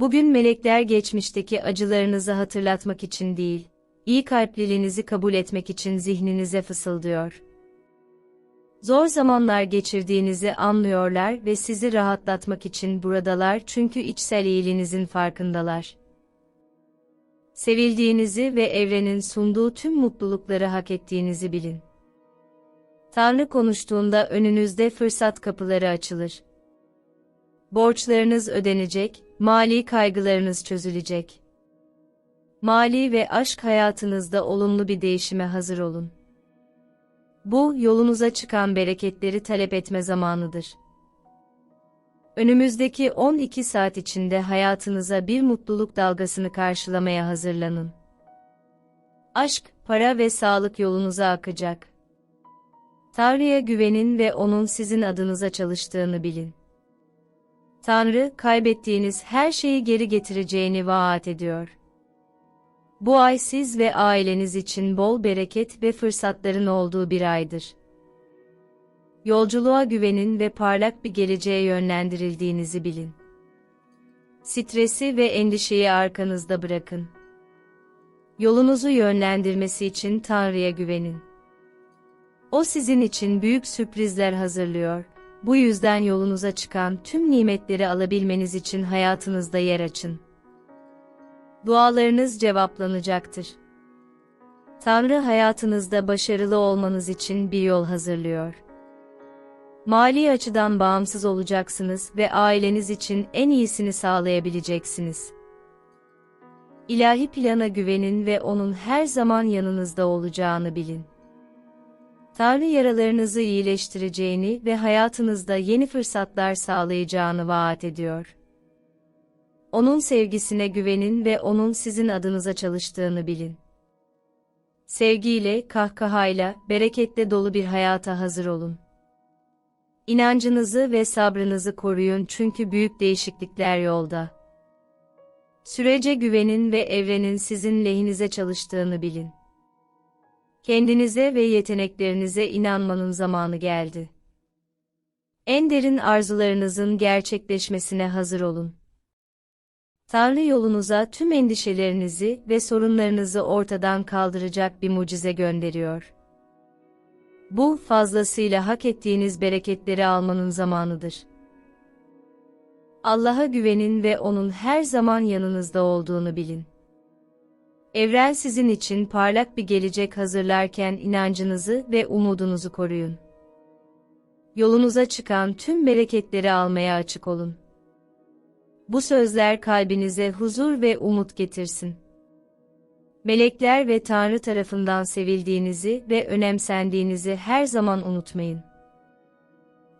Bugün melekler geçmişteki acılarınızı hatırlatmak için değil, iyi kalpliliğinizi kabul etmek için zihninize fısıldıyor. Zor zamanlar geçirdiğinizi anlıyorlar ve sizi rahatlatmak için buradalar çünkü içsel iyiliğinizin farkındalar. Sevildiğinizi ve evrenin sunduğu tüm mutlulukları hak ettiğinizi bilin. Tanrı konuştuğunda önünüzde fırsat kapıları açılır. Borçlarınız ödenecek, mali kaygılarınız çözülecek. Mali ve aşk hayatınızda olumlu bir değişime hazır olun. Bu, yolunuza çıkan bereketleri talep etme zamanıdır. Önümüzdeki 12 saat içinde hayatınıza bir mutluluk dalgasını karşılamaya hazırlanın. Aşk, para ve sağlık yolunuza akacak. Tanrı'ya güvenin ve O'nun sizin adınıza çalıştığını bilin. Tanrı, kaybettiğiniz her şeyi geri getireceğini vaat ediyor. Bu ay siz ve aileniz için bol bereket ve fırsatların olduğu bir aydır. Yolculuğa güvenin ve parlak bir geleceğe yönlendirildiğinizi bilin. Stresi ve endişeyi arkanızda bırakın. Yolunuzu yönlendirmesi için Tanrı'ya güvenin. O sizin için büyük sürprizler hazırlıyor. Bu yüzden yolunuza çıkan tüm nimetleri alabilmeniz için hayatınızda yer açın. Dualarınız cevaplanacaktır. Tanrı hayatınızda başarılı olmanız için bir yol hazırlıyor. Mali açıdan bağımsız olacaksınız ve aileniz için en iyisini sağlayabileceksiniz. İlahi plana güvenin ve onun her zaman yanınızda olacağını bilin. Tanrı yaralarınızı iyileştireceğini ve hayatınızda yeni fırsatlar sağlayacağını vaat ediyor. Onun sevgisine güvenin ve onun sizin adınıza çalıştığını bilin. Sevgiyle, kahkahayla, bereketle dolu bir hayata hazır olun. İnancınızı ve sabrınızı koruyun çünkü büyük değişiklikler yolda. Sürece güvenin ve evrenin sizin lehinize çalıştığını bilin. Kendinize ve yeteneklerinize inanmanın zamanı geldi. En derin arzularınızın gerçekleşmesine hazır olun. Tanrı yolunuza tüm endişelerinizi ve sorunlarınızı ortadan kaldıracak bir mucize gönderiyor. Bu, fazlasıyla hak ettiğiniz bereketleri almanın zamanıdır. Allah'a güvenin ve O'nun her zaman yanınızda olduğunu bilin. Evren sizin için parlak bir gelecek hazırlarken inancınızı ve umudunuzu koruyun. Yolunuza çıkan tüm bereketleri almaya açık olun. Bu sözler kalbinize huzur ve umut getirsin. Melekler ve Tanrı tarafından sevildiğinizi ve önemsendiğinizi her zaman unutmayın.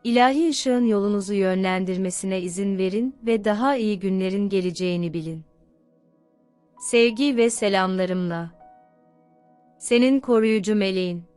İlahi ışığın yolunuzu yönlendirmesine izin verin ve daha iyi günlerin geleceğini bilin. Sevgi ve selamlarımla. Senin koruyucu meleğin.